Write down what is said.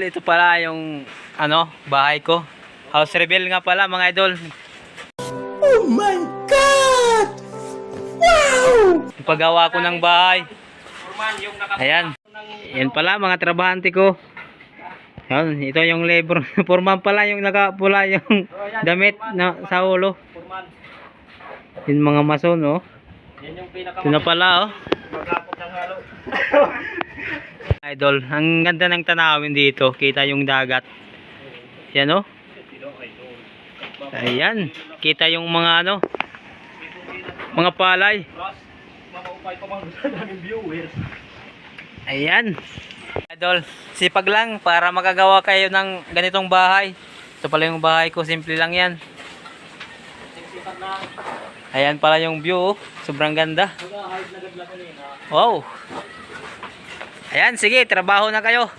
Ito pala yung ano, bahay ko. House reveal nga pala mga idol. Oh my God! Wow! Paggawa ko ng bahay. Ayan. Yan pala mga trabahante ko. Yan, ito yung labor. Foreman pala yung nakapula yung damit na sa ulo. Yung mga mason, oh. Ito na pala, oh. Idol, ang ganda ng tanawin dito. Kita yung dagat. Yan, oh. Ayan. Kita yung mga ano. Mga palay. Ayan. Idol, sipag lang para makagawa kayo ng ganitong bahay. Ito pala yung bahay ko, simple lang yan. Ayan pala yung view, oh. sobrang ganda. Wow. Ayan, sige, trabaho na kayo.